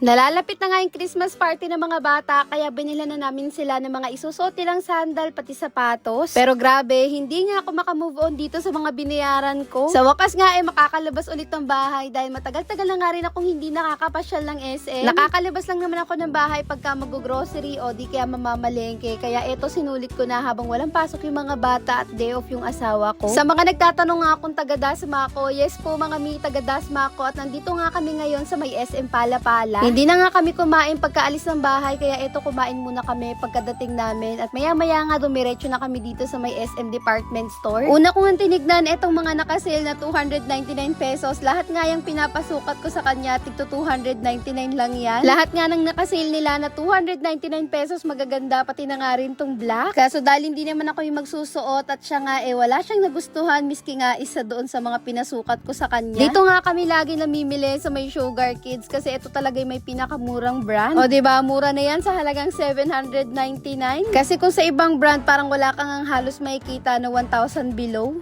Nalalapit na nga yung Christmas party ng mga bata kaya binila na namin sila ng mga isusuot nilang sandal pati sapatos. Pero grabe, hindi nga ako makamove on dito sa mga binayaran ko. Sa wakas nga eh makakalabas ulit ng bahay dahil matagal-tagal na nga rin akong hindi nakakapasyal ng SM. Nakakalabas lang naman ako ng bahay pagka mag-grocery o di kaya mamamalengke. Kaya eto sinulit ko na habang walang pasok yung mga bata at day off yung asawa ko. Sa mga nagtatanong nga kung taga Dasma ako, yes po mga mi taga Dasma ako at nandito nga kami ngayon sa may SM Palapala. Hindi na nga kami kumain pagkaalis ng bahay kaya eto kumain muna kami pagkadating namin at maya maya nga dumiretso na kami dito sa may SM department store. Una ko nga tinignan etong mga nakasale na 299 pesos. Lahat nga yung pinapasukat ko sa kanya tigto 299 lang yan. Lahat nga ng nakasale nila na 299 pesos magaganda pati na nga rin tong black. Kaso dahil hindi naman ako yung magsusuot at siya nga eh wala siyang nagustuhan miski nga isa doon sa mga pinasukat ko sa kanya. Dito nga kami lagi namimili sa may Sugar Kids kasi ito talaga yung may pinakamurang brand. O 'di ba? Mura na 'yan sa halagang 799. Kasi kung sa ibang brand parang wala kang ang halos makikita na 1,000 below.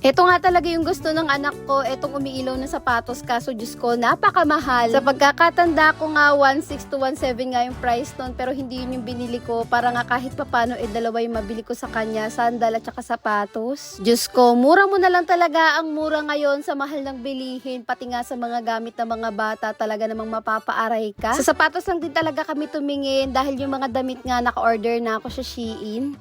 Ito nga talaga yung gusto ng anak ko, etong umiilaw na sapatos kaso Diyos ko, napakamahal. Sa pagkakatanda ko nga, 1.6 to 1.7 nga yung price nun, pero hindi yun yung binili ko. Para nga kahit papano, eh dalawa yung mabili ko sa kanya, sandal at saka sapatos. Diyos ko, mura mo na lang talaga ang mura ngayon sa mahal ng bilihin, pati nga sa mga gamit ng mga bata, talaga namang mapapaaray ka. Sa sapatos lang din talaga kami tumingin dahil yung mga damit nga naka-order na ako sa Shein.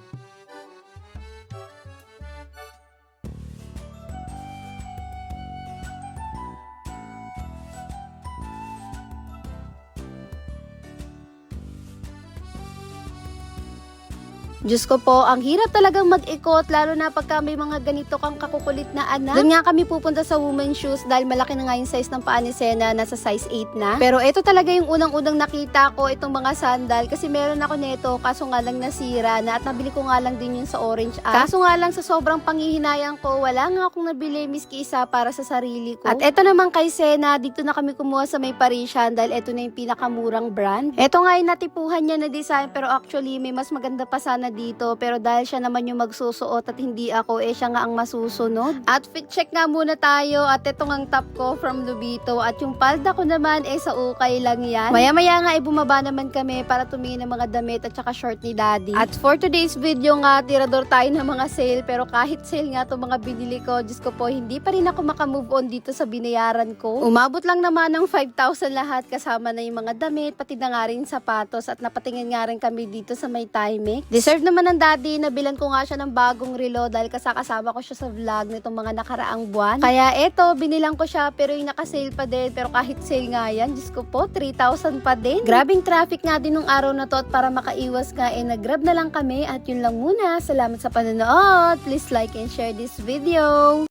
Diyos ko po, ang hirap talagang mag-ikot, lalo na pagka may mga ganito kang kakukulit na anak. Doon nga kami pupunta sa women's shoes dahil malaki na nga yung size ng paa ni Sena, nasa size 8 na. Pero ito talaga yung unang-unang nakita ko, itong mga sandal, kasi meron ako nito, kaso nga lang nasira na at nabili ko nga lang din yun sa Orange app. Kaso nga lang sa sobrang panghihinayang ko, wala nga akong nabili miski isa para sa sarili ko. At ito naman kay Sena, dito na kami kumuha sa may Parisian dahil ito na yung pinakamurang brand. Ito nga yung natipuhan niya na design pero actually may mas maganda pa sana dito pero dahil siya naman yung magsusuot at hindi ako eh siya nga ang masusunod. Outfit check nga muna tayo at ito ang top ko from Lubito at yung palda ko naman eh sa ukay lang yan. Maya maya nga eh bumaba naman kami para tumingin ng mga damit at saka short ni daddy. At for today's video nga tirador tayo ng mga sale pero kahit sale nga itong mga binili ko, Diyos ko po hindi pa rin ako makamove on dito sa binayaran ko. Umabot lang naman ng 5,000 lahat kasama na yung mga damit pati na nga rin sapatos at napatingin nga rin kami dito sa may timing. Deserve naman ng daddy, nabilan ko nga siya ng bagong relo dahil kasakasama ko siya sa vlog nitong mga nakaraang buwan. Kaya eto, binilang ko siya pero yung nakasale pa din. Pero kahit sale nga yan, Diyos ko po, 3,000 pa din. Grabing traffic nga din nung araw na to at para makaiwas nga, eh nag-grab na lang kami at yun lang muna. Salamat sa panonood. Please like and share this video.